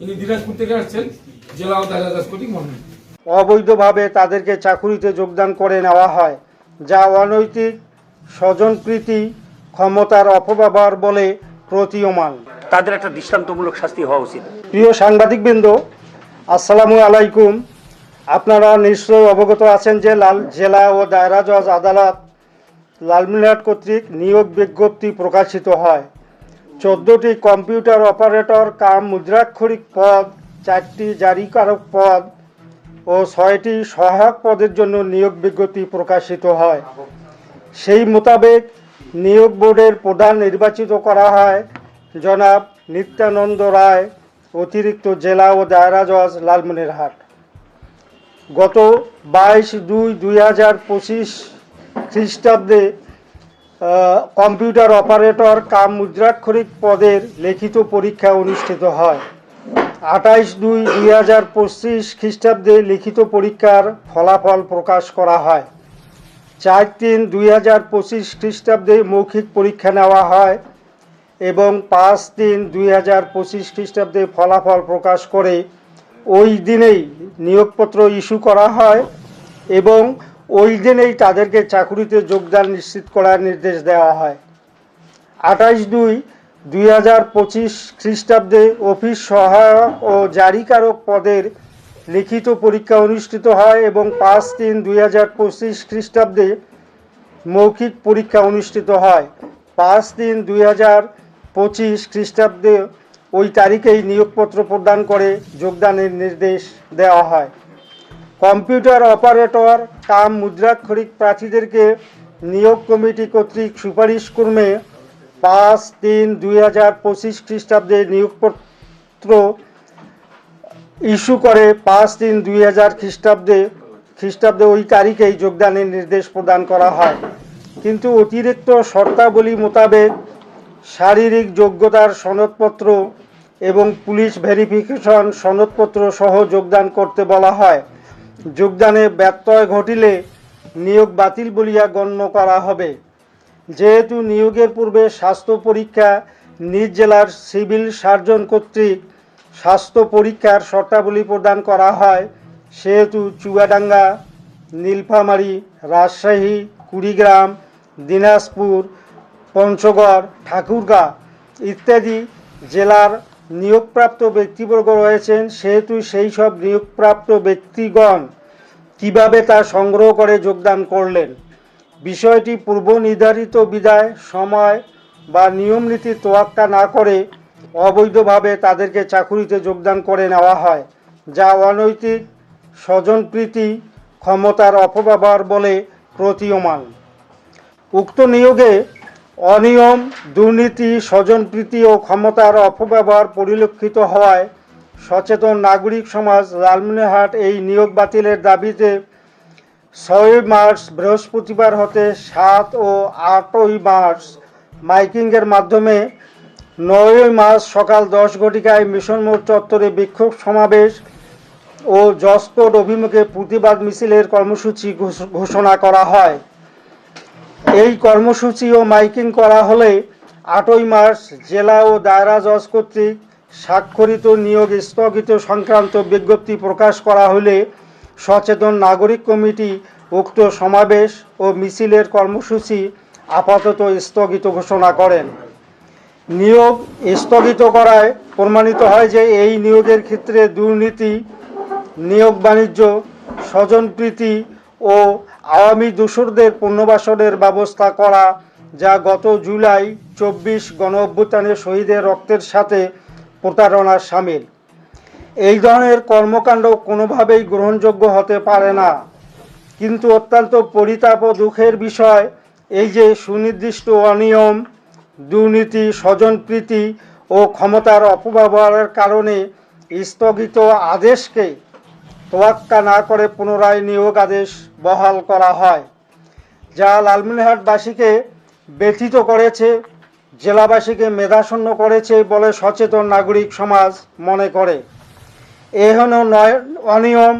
ইনি দিনাজপুর থেকে আসছেন জেলা ও দায়রা দাসপতি মহান অবৈধভাবে তাদেরকে চাকুরিতে যোগদান করে নেওয়া হয় যা অনৈতিক স্বজনপ্রীতি ক্ষমতার অপব্যবহার বলে প্রতীয়মান। তাদের একটা দৃষ্টান্তমূলক শাস্তি হওয়া উচিত। প্রিয় সাংবাদিকবৃন্দ আসসালামু আলাইকুম। আপনারা নিশ্চয়ই অবগত আছেন যে লাল জেলা ও দায়রা জজ আদালত লালমিনহাট কর্তৃক নিয়োগ বিজ্ঞপ্তি প্রকাশিত হয়। চোদ্দোটি কম্পিউটার অপারেটর, কাম মুদ্রাক্ষরিক পদ, চারটি জারিকারক পদ ও ছয়টি সহায়ক পদের জন্য নিয়োগ বিজ্ঞপ্তি প্রকাশিত হয়। সেই মোতাবেক নিয়োগ বোর্ডের প্রধান নির্বাচিত করা হয় জনাব নিত্যানন্দ রায়, অতিরিক্ত জেলা ও দায়রা জজ লালমনিরহাট। গত বাইশ দুই দুই হাজার পঁচিশ খ্রিস্টাব্দে কম্পিউটার অপারেটর কাম মুদ্রাক্ষরিক পদের লিখিত পরীক্ষা অনুষ্ঠিত হয়। আঠাইশ দুই দুই হাজার পঁচিশ খ্রিস্টাব্দে লিখিত পরীক্ষার ফলাফল প্রকাশ করা হয়। চার তিন দুই হাজার পঁচিশ খ্রিস্টাব্দে মৌখিক পরীক্ষা নেওয়া হয় এবং পাঁচ তিন দুই হাজার পঁচিশ খ্রিস্টাব্দে ফলাফল প্রকাশ করে ওই দিনেই নিয়োগপত্র ইস্যু করা হয় এবং ওই দিনেই তাদেরকে চাকুরিতে যোগদান নিশ্চিত করার নির্দেশ দেওয়া হয়। আঠাশ দুই দুই হাজার পঁচিশ খ্রিস্টাব্দে অফিস সহায়ক ও জারিকারক পদের লিখিত পরীক্ষা অনুষ্ঠিত হয় এবং পাঁচ তিন দুই হাজার পঁচিশ খ্রিস্টাব্দে মৌখিক পরীক্ষা অনুষ্ঠিত হয়। পাঁচ তিন দুই হাজার পঁচিশ খ্রিস্টাব্দে ওই তারিখেই নিয়োগপত্র প্রদান করে যোগদানের নির্দেশ দেওয়া হয়। কম্পিউটার অপারেটর কাম মুদ্রাক্ষরিক প্রার্থীদেরকে নিয়োগ কমিটি কর্তৃক সুপারিশ ক্রমে পাঁচ তিন দুই হাজার পঁচিশ খ্রিস্টাব্দে নিয়োগপত্র ইস্যু করে পাঁচ তিন দুই হাজার খ্রিস্টাব্দে খ্রিস্টাব্দে ওই তারিখেই যোগদানের নির্দেশ প্রদান করা হয়। কিন্তু অতিরিক্ত শর্তাবলী মোতাবেক শারীরিক যোগ্যতার সনদপত্র এবং পুলিশ ভেরিফিকেশন সনদপত্র সহ যোগদান করতে বলা হয়। যোগদানে ব্যত্যয় ঘটিলে নিয়োগ বাতিল বলিয়া গণ্য করা হবে। যেহেতু নিয়োগের পূর্বে স্বাস্থ্য পরীক্ষা নিজ জেলার সিভিল সার্জন কর্তৃক স্বাস্থ্য পরীক্ষার শর্তাবলী প্রদান করা হয়, সেহেতু চুয়াডাঙ্গা, নীলফামারী, রাজশাহী, কুড়িগ্রাম, দিনাজপুর, পঞ্চগড়, ঠাকুরগাঁ ইত্যাদি জেলার নিয়োগপ্রাপ্ত ব্যক্তিবর্গ রয়েছেন, সেহেতু সেই সব নিয়োগপ্রাপ্ত ব্যক্তিগণ কীভাবে তা সংগ্রহ করে যোগদান করলেন? বিষয়টি পূর্ব নির্ধারিত বিদায় সময় বা নিয়ম নীতি তোয়াক্কা না করে অবৈধভাবে তাদেরকে চাকুরিতে যোগদান করে নেওয়া হয়, যা অনৈতিক স্বজনপ্রীতি, ক্ষমতার অপব্যবহার বলে প্রতীয়মান। উক্ত নিয়োগে অনিয়ম, দুর্নীতি, স্বজনপ্রীতি ও ক্ষমতার অপব্যবহার পরিলক্ষিত হওয়ায় সচেতন নাগরিক সমাজ লালমিনহাট এই নিয়োগ বাতিলের দাবিতে ছয়ই মার্চ বৃহস্পতিবার হতে সাত ও আটই মার্চ মাইকিংয়ের মাধ্যমে নয়ই মার্চ সকাল দশ ঘটিকায় মিশন মোড় চত্বরে বিক্ষোভ সমাবেশ ও জসকোট অভিমুখে প্রতিবাদ মিছিলের কর্মসূচি ঘোষ- ঘোষণা করা হয়। এই কর্মসূচি ও মাইকিং করা হলে আটই মার্চ জেলা ও দায়রা জজ কর্তৃক স্বাক্ষরিত নিয়োগ স্থগিত সংক্রান্ত বিজ্ঞপ্তি প্রকাশ করা হলে সচেতন নাগরিক কমিটি উক্ত সমাবেশ ও মিছিলের কর্মসূচি আপাতত স্থগিত ঘোষণা করেন। নিয়োগ স্থগিত করায় প্রমাণিত হয় যে এই নিয়োগের ক্ষেত্রে দুর্নীতি, নিয়োগ বাণিজ্য, স্বজনপ্রীতি ও আওয়ামী দূষরদের পুনর্বাসনের ব্যবস্থা করা, যা গত জুলাই চব্বিশ গণ অভ্যুত্থানে শহীদের রক্তের সাথে প্রতারণার সামিল। এই ধরনের কর্মকাণ্ড কোনোভাবেই গ্রহণযোগ্য হতে পারে না। কিন্তু অত্যন্ত পরিতাপ ও দুঃখের বিষয় এই যে সুনির্দিষ্ট অনিয়ম, দুর্নীতি, স্বজনপ্রীতি ও ক্ষমতার অপব্যবহারের কারণে স্থগিত আদেশকে তোয়াক্কা না করে পুনরায় নিয়োগ আদেশ বহাল করা হয়, যা লালমিনহাটবাসীকে ব্যথিত করেছে, জেলাবাসীকে মেধাশূন্য করেছে বলে সচেতন নাগরিক সমাজ মনে করে। এহেন নয়, অনিয়ম,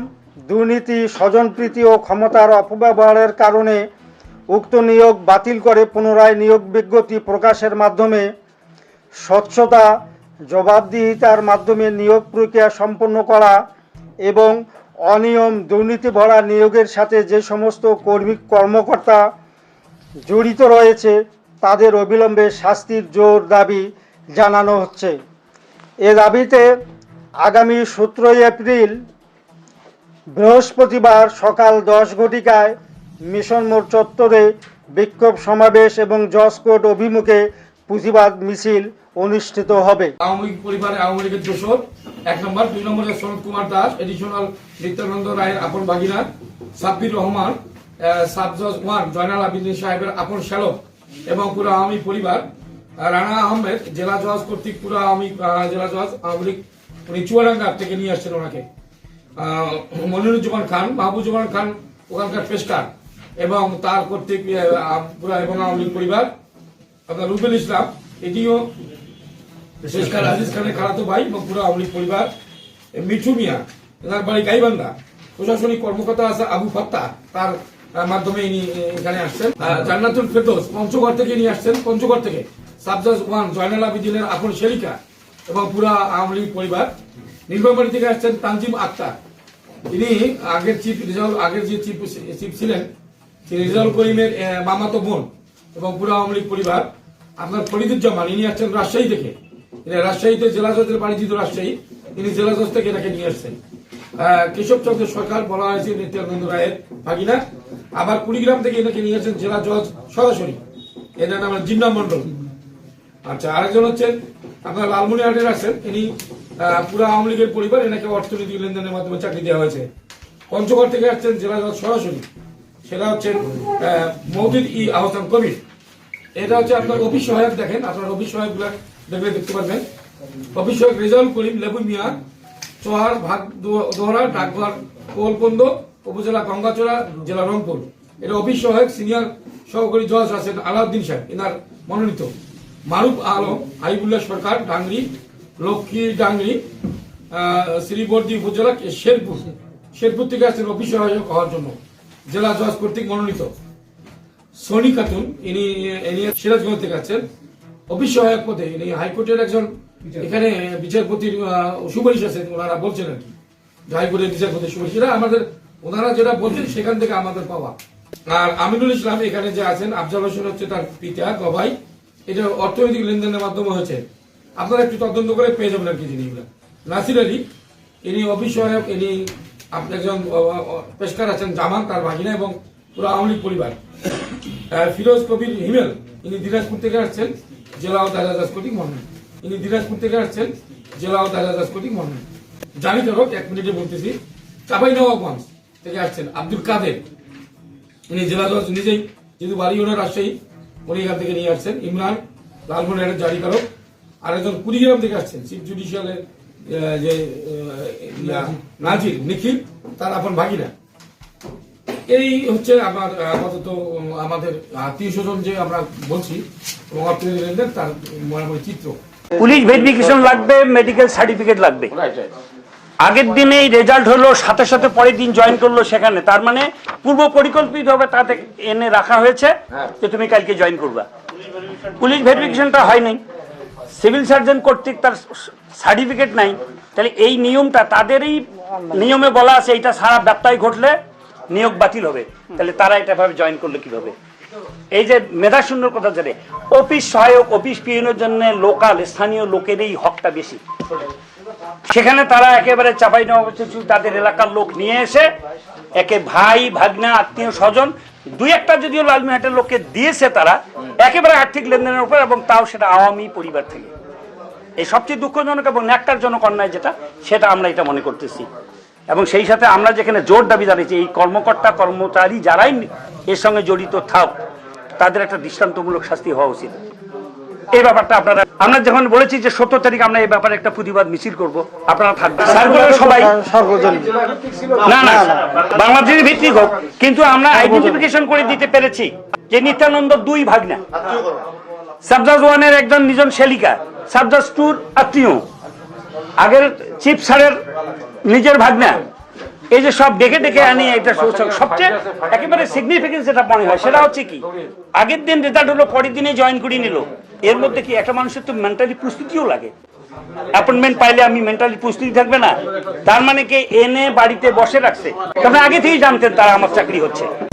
দুর্নীতি, স্বজনপ্রীতি ও ক্ষমতার অপব্যবহারের কারণে উক্ত নিয়োগ বাতিল করে পুনরায় নিয়োগ বিজ্ঞপ্তি প্রকাশের মাধ্যমে স্বচ্ছতা, জবাবদিহিতার মাধ্যমে নিয়োগ প্রক্রিয়া সম্পন্ন করা এবং অনিয়ম, দুর্নীতি ভরা নিয়োগের সাথে যে সমস্ত কর্মী, কর্মকর্তা জড়িত রয়েছে, তাদের অবিলম্বে শাস্তির জোর দাবি জানানো হচ্ছে। এ দাবিতে আগামী সতেরোই এপ্রিল, বৃহস্পতিবার সকাল দশ ঘটিকায় মিশন মোড় চত্বরে বিক্ষোভ সমাবেশ এবং জজ কোর্ট অভিমুখে পুঁজিবাদ মিছিল অনুষ্ঠিত হবে। আওয়ামী লীগ আওয়ামী লীগের দোষর এক নম্বর, দুই নম্বরে সনৎ কুমার দাস এডিশনাল নিত্যানন্দ রায়ের আপন ভাগিনা সাব্বির রহমান সাব জজ ওয়ান, জয়নাল আবিদিন সাহেবের আপন শ্যালক এবং পুরো আওয়ামী পরিবার। রানা আহমেদ, জেলা জজ কর্তৃক পুরো আওয়ামী জেলা জজ, আওয়ামী লীগ, উনি চুয়াডাঙ্গা থেকে নিয়ে আসছেন ওনাকে। মনিরুজ্জামান খান মাহবুজ্জামান খান ওখানকার পেশকার এবং তার কর্তৃক এবং আওয়ামী লীগ পরিবার। আপনার রুবেল ইসলাম, এটিও শেষ খান আজিজ খানের খালাতো ভাই পুরো আওয়ামী পরিবার মিঠু মিয়া, এনার বাড়ি গাইবান্ধা। প্রশাসনিক কর্মকর্তা আছে আবু ফাত্তা, তার মাধ্যমে ইনি এখানে আসছেন। জান্নাতুল ফেরদৌস, পঞ্চগড় থেকে নিয়ে আসছেন, পঞ্চগড় থেকে। সাবজাজ ওয়ান, জয়নাল আবিদিনের আপন শেরিকা এবং পুরা আওয়ামী লীগ পরিবার। নীলফামারী থেকে আসছেন তানজিম আক্তার। তিনি আগের চিফ রিজাল আগের যে চিফ চিফ ছিলেন রিজাল করিমের মামাতো বোন এবং পুরা আওয়ামী লীগ পরিবার। আপনার ফরিদুজ্জামান, ইনি আসছেন রাজশাহী থেকে। রাজশাহীতে জেলা জজের বাড়ি রাজশাহী তিনি জেলা জজ থেকে এটাকে নিয়ে আসছেন। কেশব সরকার বলা হয়েছে নিত্যানন্দ রায়ের ভাগিনা। আবার কুড়িগ্রাম থেকে এনাকে নিয়ে আসছেন জেলা জজ সরাসরি। এনার নাম জিন্না মন্ডল আচ্ছা আরেকজন হচ্ছেন আপনার লালমনিরহাটের আছেন। আহ, পুরো আওয়ামী লীগের পরিবার এনাকে অর্থনৈতিক লেনদেনের মাধ্যমে চাকরি দেওয়া হয়েছে। পঞ্চগড় থেকে আসছেন জেলা জজ সরাসরি। সেটা হচ্ছেন মৌদিদ ই আহসান কবির। এটা হচ্ছে আপনার অফিস সহায়ক দেখেন আপনার অফিস সহায়ক দেখলে দেখতে পারবেন অফিস সহায়ক রেজাউল করিম, লেবু মিয়া, চোহার ভাগ দোহরা, ডাকঘর কোলকন্দ উপজেলা গঙ্গাচড়া, জেলা রংপুর। এটা অফিস সহায়ক সিনিয়র সহকারী জজ আছেন আলাউদ্দিন সাহেব এনার মনোনীত। মারুফ আলম হাইবুল্লাহ সরকার, ডাংরি, লক্ষ্মী ডাংরি শ্রীবর্দী উপজেলা শেরপুর। শেরপুর থেকে আসছেন অফিস সহায়ক হওয়ার জন্য। জেলা জজ কর্তৃক মনোনীত। সনি খাতুন, ইনি সিরাজগঞ্জ থেকে আছেন সহায়ক পদে হাইকোর্টের একজন এখানে বিচারপতির সুপারিশ আছেন ওনারা বলছেন আর কি। হাইকোর্টের বিচারপতির সুপারিশ। এরা আমাদের ওনারা যেটা বলছেন সেখান থেকে আমাদের পাওয়া। আর আমিনুল ইসলাম এখানে যে আছেন আফজাল হোসেন হচ্ছে তার পিতা গভাই এটা অর্থনৈতিক লেনদেনের মাধ্যমে হয়েছে। আপনারা একটু তদন্ত করে পেয়ে যাবেন আর কি জিনিসগুলো। নাসির আলী ইনি সহায়ক ইনি আপনি একজন পেশকার আছেন জামান তার ভাগিনা এবং পুরো আওয়ামী লীগ পরিবার। ফিরোজ কবির হিমেল ইনি দিনাজপুর থেকে আসছেন। জেলা ও দায়রাজাজ কোটিং মহান ইনি দিনাজপুর থেকে আসছেন জেলা ও দায়রাজাজ কোটিং মহান জানি ধরক এক মিনিটে বলতেছি। চাপাই নবাবগঞ্জ থেকে আসছেন আব্দুল কাদের। ইনি জেলা জজ নিজেই যেহেতু বাড়ি ওনার রাজশাহী, উনি এখান থেকে নিয়ে আসছেন। ইমরান লালমোহন একটা জারি জারিকারক আর একজন কুড়িগ্রাম থেকে আসছেন চিফ জুডিশিয়ালের যে নাজির, নিখিল, তার আপন ভাগিনা। এই হচ্ছে আমার আপাতত আমাদের আত্মীয় স্বজন যে আমরা বলছি এবং অর্থনীতি লেনদেন তার মোটামুটি চিত্র। পুলিশ ভেরিফিকেশন লাগবে মেডিকেল সার্টিফিকেট লাগবে। আগের দিনেই রেজাল্ট হলো সাথে সাথে পরের দিন জয়েন করল সেখানে। তার মানে পূর্ব পরিকল্পিত হবে তাতে এনে রাখা হয়েছে যে তুমি কালকে জয়েন করবা। পুলিশ ভেরিফিকেশনটা হয় নাই। সিভিল সার্জন কর্তৃক তার সার্টিফিকেট নাই। তাহলে এই নিয়মটা তাদেরই নিয়মে বলা আছে এইটা সারা ব্যত্যয় ঘটলে নিয়োগ বাতিল হবে, তাহলে তারা এটা ভাবে জয়েন করল কীভাবে? এই যে মেধা শূন্যর কথা জানে অফিস সহায়ক অফিস পিয়নের জন্য লোকাল স্থানীয় লোকেরই হকটা বেশি। সেখানে তারা একেবারে চাপাই নবাব তাদের এলাকার লোক নিয়ে এসে, একে ভাই, ভাগনা, আত্মীয়, স্বজন, দুই একটা যদিও লালমিহাটের লোককে দিয়েছে তারা, একেবারে আর্থিক লেনদেনের উপর এবং তাও সেটা আওয়ামী পরিবার থেকে। এই সবচেয়ে দুঃখজনক এবং ন্যাক্কারজনক অন্যায় যেটা, সেটা আমরা এটা মনে করতেছি। এবং সেই সাথে আমরা যেখানে জোর দাবি জানিয়েছি এই কর্মকর্তা কর্মচারী যারাই এর সঙ্গে জড়িত থাক তাদের একটা দৃষ্টান্তমূলক শাস্তি হওয়া উচিত। এই ব্যাপারটা আপনারা আমরা যখন বলেছি যে সত্তর তারিখ আমরা এই ব্যাপারে একটা প্রতিবাদ মিছিল করব আপনারা থাকবেন। সার্কুলার সবাই না না বাংলাদেশের ভিত্তিক হোক কিন্তু আমরা আইডেন্টিফিকেশন করে দিতে পেরেছি যে নিত্যানন্দ দুই ভাগনা। সাবজাজ ওয়ানের একজন নিজন শেলিকা সাবজাজ টুর আত্মীয়। আগের চিফ স্যারের নিজের ভাগনা। এই যে সব ডেকে ডেকে আনি এটা সব- সবচেয়ে একেবারে সিগনিফিকেন্স যেটা মনে হয়, সেটা হচ্ছে কি, আগের দিন রেজাল্ট হলো, পরের দিনে জয়েন করিয়ে নিল। এর মধ্যে কি একটা মানুষের তো মেন্টালি প্রস্তুতিও লাগে। অ্যাপয়েন্টমেন্ট পাইলে আমি মেন্টালি প্রস্তুতি থাকবে না। তার মানে কি, এনে বাড়িতে বসে রাখছে। তবে আগে থেকেই জানতেন তারা আমার চাকরি হচ্ছে।